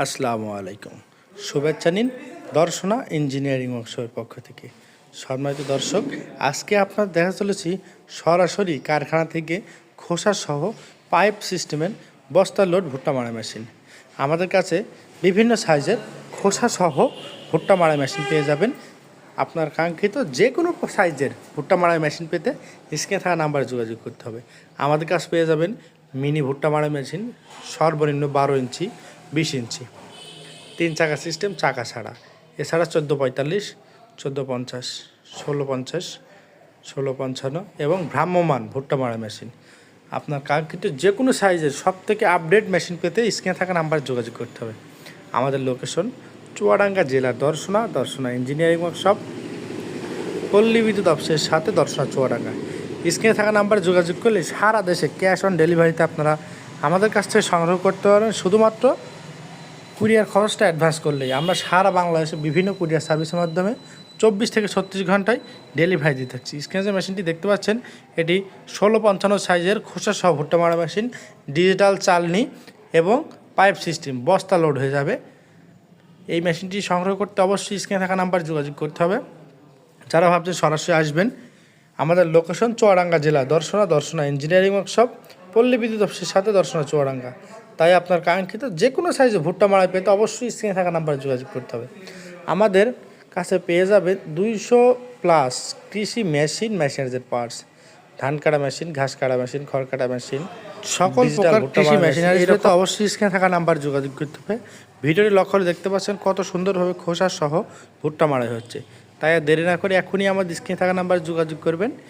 আসসালামু আলাইকুম। শুভেচ্ছা নিন দর্শনা ইঞ্জিনিয়ারিং ওয়ার্কশপের পক্ষ থেকে। সম্মানিত দর্শক, আজকে আপনার দেখা চলেছি সরাসরি কারখানা থেকে খোসা সহ পাইপ সিস্টেমের বস্তা লোড ভুট্টা মারা মেশিন। আমাদের কাছে বিভিন্ন সাইজের খোসা সহ ভুট্টা মারা মেশিন পেয়ে যাবেন। আপনার কাঙ্ক্ষিত যে কোনো সাইজের ভুট্টা মারা মেশিন পেতে স্ক্রিনে থাকা নাম্বারে যোগাযোগ করতে হবে। আমাদের কাছে পেয়ে যাবেন মিনি ভুট্টা মারা মেশিন, সর্বনিম্ন বারো ইঞ্চি বিশ ইঞ্চি। তিন চাকা সিস্টেম চাকা ছাড়া। এছাড়া চোদ্দ পঁয়তাল্লিশ, চোদ্দ পঞ্চাশ, ষোলো পঞ্চাশ, ষোলো পঞ্চান্ন এবং ভ্রাম্যমান ভুট্টা মারা মেশিন আপনার কাঙ্ক্ষিত যে কোনো সাইজের সব থেকে আপডেট মেশিন পেতে স্ক্রিনে থাকা নাম্বারে যোগাযোগ করতে হবে। আমাদের লোকেশন চুয়াডাঙ্গা জেলার দর্শনা দর্শনা ইঞ্জিনিয়ারিং ওয়ার্কশপ পল্লী বিদ্যুৎ অফিসের সাথে দর্শনা চুয়াডাঙ্গা। স্ক্রিনে থাকা নাম্বারে যোগাযোগ করলে সারা দেশে ক্যাশ অন ডেলিভারিতে আপনারা আমাদের কাছ থেকে সংগ্রহ করতে পারেন। শুধুমাত্র কুরিয়ার খরচটা অ্যাডভান্স করলেই। আমরা সারা বাংলাদেশে বিভিন্ন কুরিয়ার সার্ভিসের মাধ্যমে চব্বিশ থেকে ছত্রিশ ঘন্টায় ডেলিভারি দিয়ে থাকছি। স্ক্রিনে যে মেশিনটি দেখতে পাচ্ছেন, এটি ষোলো পঞ্চান্ন সাইজের খোসা সহ ভুট্টা মারা মেশিন ডিজিটাল চালনি এবং পাইপ সিস্টেম বস্তা লোড হয়ে যাবে। এই মেশিনটি সংগ্রহ করতে অবশ্যই স্ক্রিনে থাকা নাম্বার যোগাযোগ করতে হবে। যারা ভাবছেন সরাসরি আসবেন, আমাদের লোকেশন চুয়াডাঙ্গা জেলা, দর্শনা দর্শনা ইঞ্জিনিয়ারিং ওয়ার্কশপ পল্লী বিদ্যুৎ অফিসের সাথে দর্শনা চুয়াডাঙ্গা তাই আপনার কাঙ্ক্ষিত যে কোনো সাইজে ভুট্টা মারা পেতে অবশ্যই স্ক্রিনে থাকা নাম্বারে যোগাযোগ করতে হবে। আমাদের কাছে পেয়ে যাবে দুইশো প্লাস কৃষি মেশিন মেশিনারিজের পার্টস। ধান কাটা মেশিন ঘাস কাটা মেশিন খড় কাটা মেশিন সকল প্রকার কৃষি মেশিনারি তো অবশ্যই স্ক্রিনে থাকা নাম্বার যোগাযোগ করতে হবে। ভিডিওটি লক্ষ্য করে দেখতে পাচ্ছেন কত সুন্দরভাবে খোসা সহ ভুট্টা মারা হচ্ছে। তাই দেরি না করে এখনই আমাদের স্ক্রিনে থাকা নাম্বার যোগাযোগ করবেন।